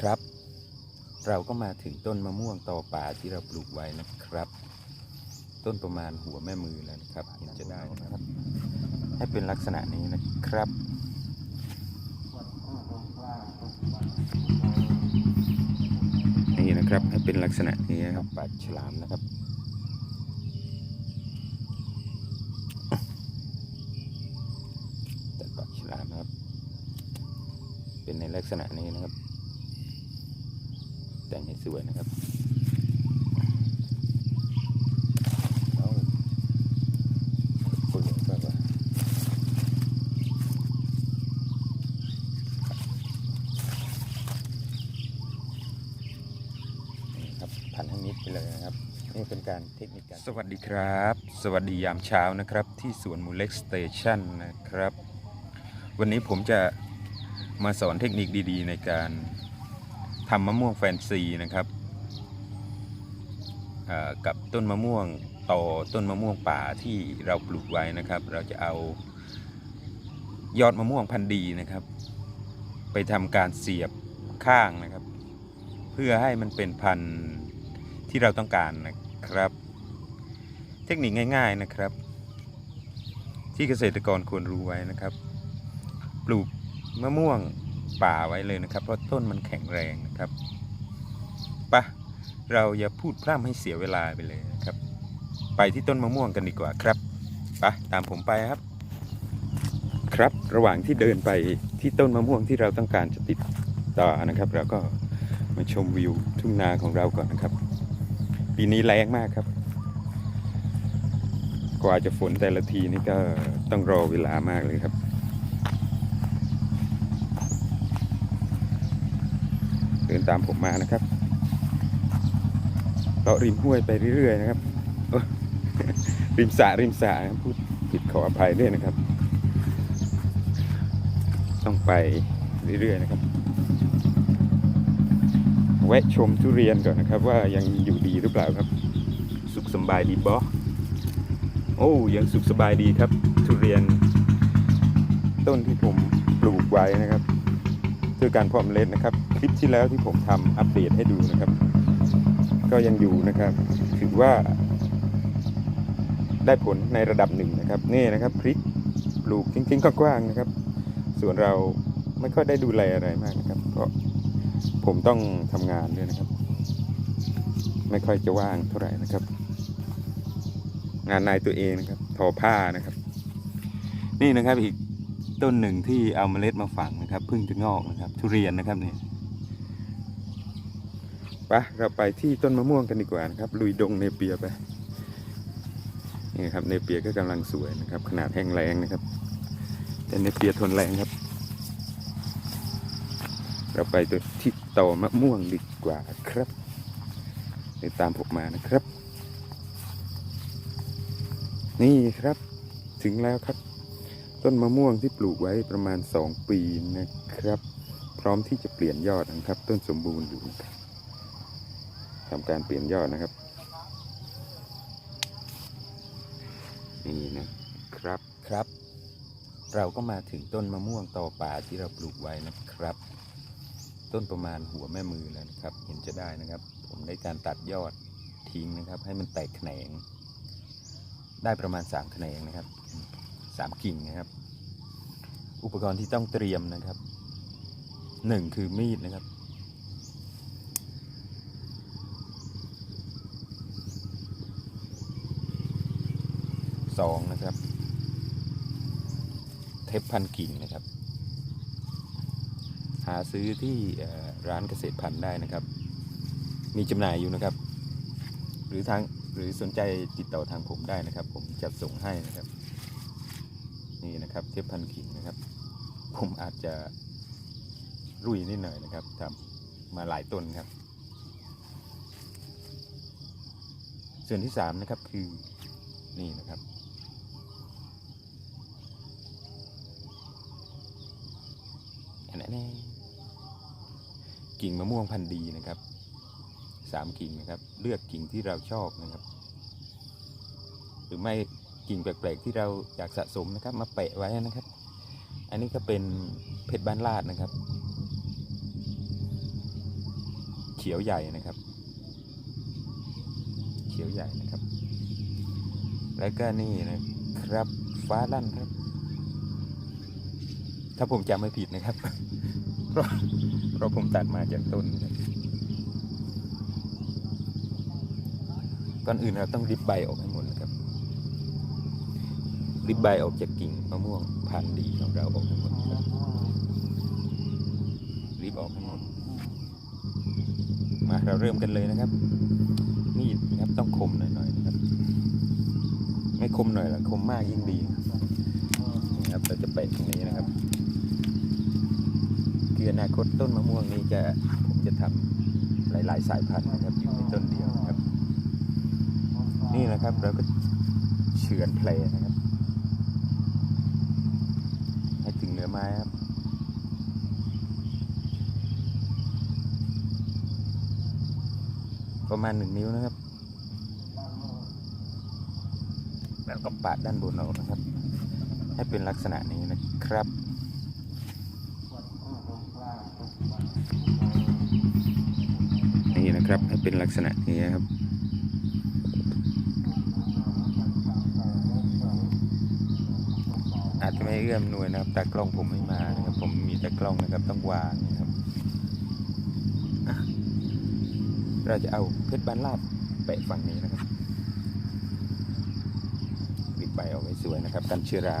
ครับ เราก็มาถึงต้นมะม่วงต่อป่าที่เราปลูกไว้นะครับ ต้นประมาณหัวแม่มือแล้วนะครับเห็นจะได้นะครับ ให้เป็นลักษณะนี้นะครับนี่นะครับให้เป็นลักษณะนี้นะครับปากฉลามนะครับแต่ปากฉลามนะครับ เป็นในลักษณะนี้นะครับ แต่งให้สวยนะครับเอาปุ๋ยแบบว่านี่ครับพันให้มิดไปเลยนะครับนี่เป็นการเทคนิคการสวัสดีครับ สวัสดียามเช้านะครับ ที่สวนมูเล็กสเตชันนะครับ วันนี้ผมจะมาสอนเทคนิคดีๆ ในการ ทำมะม่วงแฟนซีนะครับกับต้นมะม่วงต่อต้นมะม่วงป่าที่เราปลูกไว้นะครับ เราจะเอายอดมะม่วงพันธุ์ดีนะครับ ไปทำการเสียบข้างนะครับ เพื่อให้มันเป็นพันธุ์ที่เราต้องการนะครับ เทคนิคง่าย ๆนะครับ ที่เกษตรกรควรรู้ไว้นะครับ ปลูกมะม่วง ป่าไว้เลยนะครับ เพราะต้นมันแข็งแรงนะครับปะเราอย่าพูดพร่ำให้เสียเวลาไปเลยนะครับ ไปที่ต้นมะม่วงกันดีกว่าครับปะตามผมไปครับ ครับระหว่างที่เดินไปที่ต้นมะม่วงที่เราต้องการจะติดต่อนะครับ เราก็มาชมวิวทุ่งนาของเราก่อนนะครับ ปีนี้แรงมากครับ กว่าจะฝนแต่ละทีนี่ก็ต้องรอเวลามากเลยครับ เดิน ตามผมมานะครับเลาะริมห้วยไปเรื่อยๆนะครับริมสระริมสระพูดผิดขออภัยด้วยนะครับ ต้องไปเรื่อยๆนะครับแวะชมทุเรียนก่อนนะครับ ว่ายังอยู่ดีหรือเปล่าครับ สุขสบายดีบอโอ้ยังสุขสบายดีครับ ทุเรียน ต้นที่ผมปลูกไว้นะครับด้วยการเพาะเมล็ดนะครับ ลิปที่แล้วที่ผมทำอัปเดตให้ดูนะครับ ก็ยังอยู่นะครับ ถือว่า ได้ผลในระดับหนึ่งนะครับ นี่นะครับพริกปลูกจริงๆก็กว้างนะครับ ส่วนเราไม่ค่อยได้ดูแลอะไรมากนะครับ เพราะผมต้องทำงานด้วยนะครับ ไม่ค่อยจะว่างเท่าไหร่นะครับ งานนายตัวเองนะครับ ทอผ้านะครับ นี่นะครับอีกต้นหนึ่งที่เอาเมล็ดมาฝังนะครับเพิ่งจะงอกนะครับ ทุเรียนนะครับเนี่ย ปะเราไปที่ต้นมะม่วงกันดีกว่านะครับ ลุยดงเนเปียไป นี่ครับเนเปียก็กำลังสวยนะครับ ขนาดแห้งแรงนะครับ แต่เนเปียทนแรงครับ เราไปตัวที่ต่อมะม่วงดีกว่าครับเดี๋ยวตามผมมานะครับ นี่ครับถึงแล้วครับ ต้นมะม่วงที่ปลูกไว้ประมาณ 2 ปีนะครับ พร้อมที่จะเปลี่ยนยอดนะครับ ต้นสมบูรณ์อยู่นะครับ ทำการเปลี่ยนยอดนะครับ นี่นะครับครับ เราก็มาถึงต้นมะม่วงต่อป่าที่เราปลูกไว้นะครับ ต้นประมาณหัวแม่มือแล้วนะครับ เห็นจะได้นะครับ ผมได้การตัดยอดทิ้งนะครับ ให้มันแตกแขนง ได้ประมาณ3แขนงนะครับสามกิ่งนะครับ อุปกรณ์ที่ต้องเตรียมนะครับหนึ่งคือมีดนะครับ สองนะครับ เทปพันกิ่งนะครับ หาซื้อที่ร้านเกษตรพันธุ์ได้นะครับ มีจำหน่ายอยู่นะครับ หรือทางหรือสนใจติดต่อทางผมได้นะครับ ผมจัดส่งให้นะครับ นี่นะครับเทียบพันกิ่งนะครับ ผมอาจจะรุ่ยนิดหน่อยนะครับทำมาหลายต้นครับ ส่วนที่สามนะครับคือนี่นะครับ อั แน่กิ่งมะม่วงพันธุ์ดีนะครับสามกิ่งนะครับ เลือกกิ่งที่เราชอบนะครับ หรือไม่กิ่งแปลกๆที่เราอยากสะสมนะครับ มาแปะไว้นะครับ อันนี้ก็เป็นเพชรบ้านลาดนะครับ เขียวใหญ่นะครับ เขียวใหญ่นะครับ แล้วก็นี่นะครับฟ้าลั่นครับ ถ้าผมจำไม่ผิดนะครับ เพราะเพราะผมตัดมาจากต้นก่อนอื่นเราต้องริบใบออกให้หมดนะครับ ริบใบออกจากกิ่งมะม่วงพันธุ์ดีของเราออกให้หมดครับรีบออกให้หมด มาเราเริ่มกันเลยนะครับ มีดนะครับต้องคมหน่อยๆนะครับ ไม่คมหน่อยละคมมากยิ่งดีนะครับเราจะไปตรงนี้นะครับ คืออนาคตต้นมะม่วงนี้จะผมจะทำหลาย ๆ สายพันธุ์นะครับอยู่ในต้นเดียวครับ นี่นะครับเราก็เฉือนแผลนะครับ ให้ถึงเนื้อไม้ครับประมาณหนึ่งนิ้วนะครับ แล้วก็ปาดด้านบนออกนะครับ ให้เป็นลักษณะนี้นะครับ นะครับ ให้เป็นลักษณะนี้ครับอาจจะไม่เอื้อมหน่วยนะครับแต่กล้องผมไม่มานะครับ ผมมีแต่กล้องนะครับต้องวางนะครับเราจะเอาเพชรบานลาดแปะฝั่งนี้นะครับบิดใบออกให้สวยนะครับกันเชื้อรา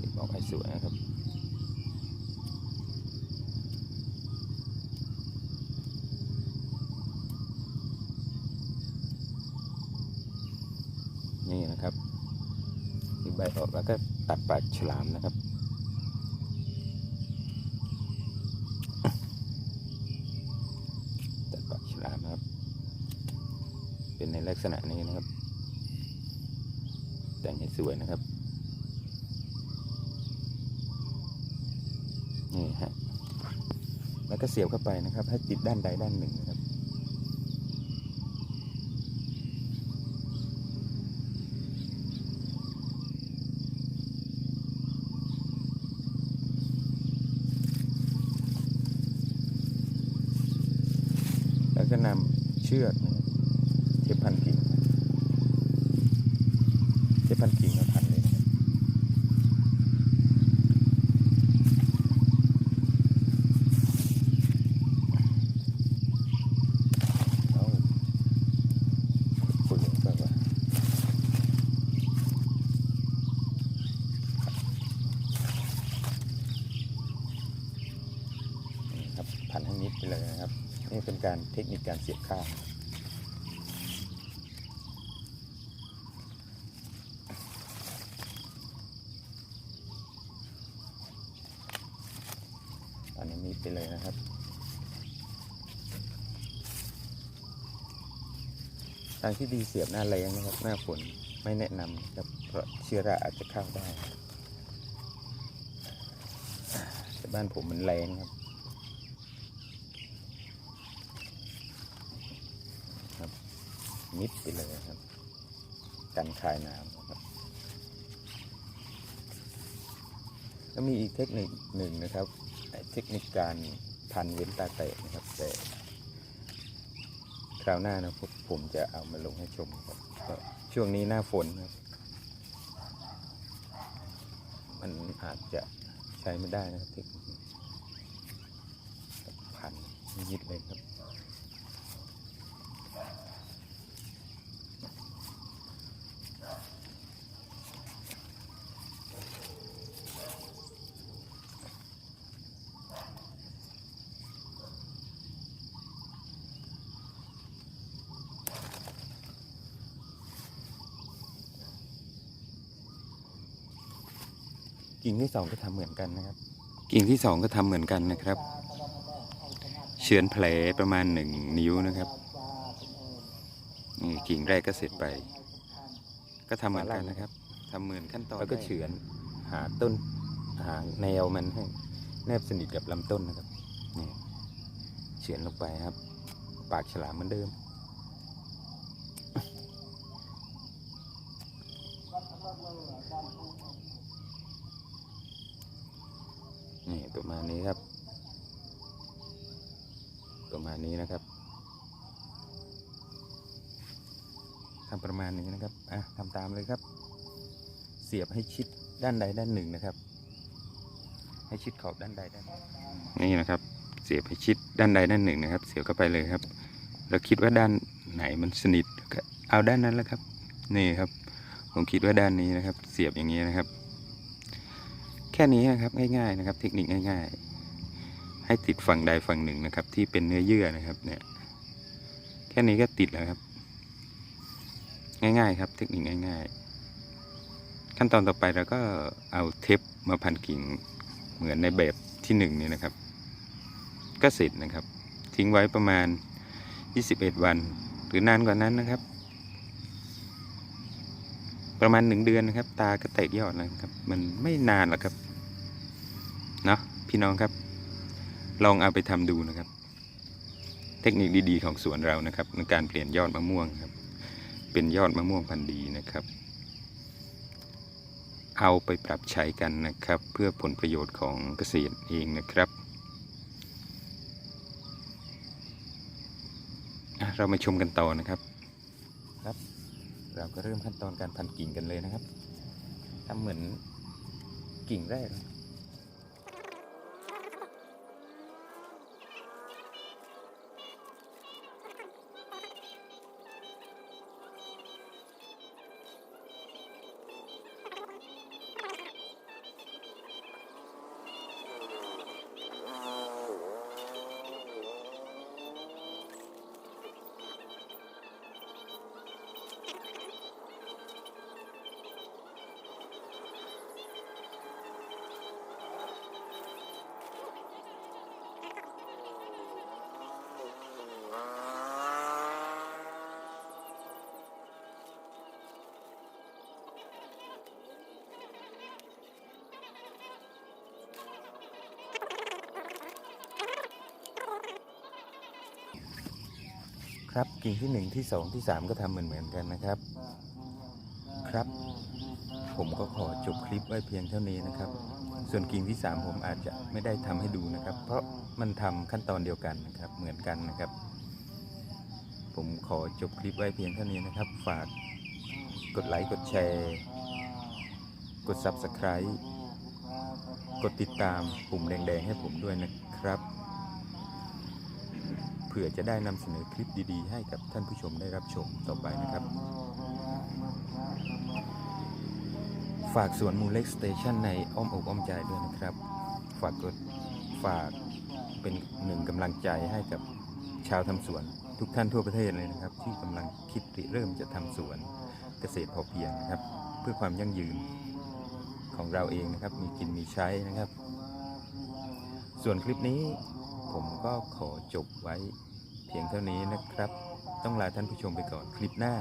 บิดออกให้ สวยนะครับ นี่นะครับบิดใบออกแล้วก็ตัดปากฉลามนะครับตัดปากฉลามนะครับ เป็นในลักษณะนี้นะครับ แต่งให้สวยนะครับ นี่ฮะแล้วก็เสียบเข้าไปนะครับ ให้ติดด้านใดด้านหนึ่งนะครับ แล้วก็นำเชือกเทปพันกิ่งเทปพันกิ่งมาพันเลยนะครับเอาฝึกอย่างไรวะนี่ครับิดไปเลยนะครับ นี่เป็นการเทคนิคการเสียบข้างอันนี้มีดไปเลยนะครับทางที่ดีเสียบหน้าแรงนะครับ หน้าฝนไม่แนะนำครับเพราะเชื้อราอาจจะเข้าได้แต่บ้านผมมันแรงครับ มิดไปเลยครับกันคายน้ำนะครับแล้วมีอีกเทคนิคหนึ่งนะครับเทคนิคการพันเว้นตาแตกนะครับแต่คราวหน้านะผมจะเอามาลงให้ชมครับช่วงนี้หน้าฝนครับ มันอาจจะใช้ไม่ได้นะครับเทคนิคพันยิดเลยครับ กิ่งที่สองก็ทำเหมือนกันนะครับ กิ่งที่สองก็ทำเหมือนกันนะครับ เฉือนแผลประมาณหนึ่งนิ้วนะครับนี่กิ่งแรกก็เสร็จไป ก็ทำเหมือนกันนะครับทำเหมือนขั้นตอนแล้วก็เฉือนหาต้นหาแนวมันให้แนบสนิทกับลำต้นนะครับนี่เฉือนลงไปครับ ปากฉลามเหมือนเดิม นี่ประมาณนี้ครับ ประมาณนี้นะครับทำประมาณนี้นะครับอะทำตามเลยครับ เสียบให้ชิดด้านใดด้านหนึ่งนะครับ ให้ชิดขอบด้านใดด้านหนึ่งนี่นะครับ เสียบให้ชิดด้านใดด้านหนึ่งนะครับ เสียบเข้าไปเลยครับ เราคิดว่าด้านไหนมันสนิทเอาด้านนั้นแหละครับ นี่ครับ ผมคิดว่าด้านนี้นะครับ เสียบอย่างนี้นะครับ แค่นี้นะครับง่ายๆนะครับ เทคนิคง่ายๆ ให้ติดฝั่งใดฝั่งหนึ่งนะครับ ที่เป็นเนื้อเยื่อนะครับเนี่ยแค่นี้ก็ติดแล้วครับ ง่ายๆครับ เทคนิคง่าย ๆ ขั้นตอนต่อไปเราก็เอาเทปมาพันกิ่งเหมือนในแบบที่หนึ่งนี้นะครับ ก็เสร็จนะครับ ทิ้งไว้ประมาณ 21 วัน หรือนานกว่านั้นนะครับ ประมาณหนึ่งเดือนนะครับ ตาก็แตกยอดแล้วครับ มันไม่นานหรอกครับ พี่น้องครับ ลองเอาไปทำดูนะครับ เทคนิคดีๆของสวนเรานะครับในการเปลี่ยนยอดมะม่วงครับ เป็นยอดมะม่วงพันธุ์ดีนะครับ เอาไปปรับใช้กันนะครับ เพื่อผลประโยชน์ของเกษตรเองนะครับเรามาชมกันต่อนะครับครับ เราก็เริ่มขั้นตอนการพันกิ่งกันเลยนะครับทำเหมือนกิ่งแรก ครับ กิ่งที่หนึ่งที่สองที่สามก็ทำเหมือนเหมือนกันนะครับ ครับ ผมก็ขอจบคลิปไว้เพียงเท่านี้นะครับ ส่วนกิ่งที่สามผมอาจจะไม่ได้ทำให้ดูนะครับ เพราะมันทำขั้นตอนเดียวกันนะครับ เหมือนกันนะครับ ผมขอจบคลิปไว้เพียงเท่านี้นะครับ ฝากกดไลค์กดแชร์ กด Subscribe กดติดตามปุ่มแดงๆให้ผมด้วยนะครับ ผื่อจะได้นำเสนอคลิปดีๆ ให้กับท่านผู้ชมได้รับชมต่อไปนะครับ ฝากสวนมูเล็กสเตชันในอ้อมอกอ้อมใจด้วยนะครับ ฝากกดฝากเป็นหนึ่งกำลังใจให้กับชาวทำสวน ทุกท่านทั่วประเทศเลยนะครับ ที่กำลังคิดริเริ่มจะทำสวนเกษตรพอเพียงนะครับ เพื่อความยั่งยืนของเราเองนะครับ มีกินมีใช้นะครับ ส่วนคลิปนี้ ผมก็ขอจบไว้เพียงเท่านี้นะครับ ต้องลาท่านผู้ชมไปก่อนคลิปหน้า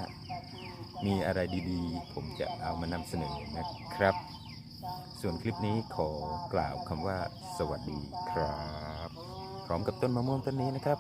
มีอะไรดีๆ ผมจะเอามานำเสนอนะครับ ส่วนคลิปนี้ขอกล่าวคำว่า สวัสดีครับ พร้อมกับต้นมะม่วงต้นนี้นะครับ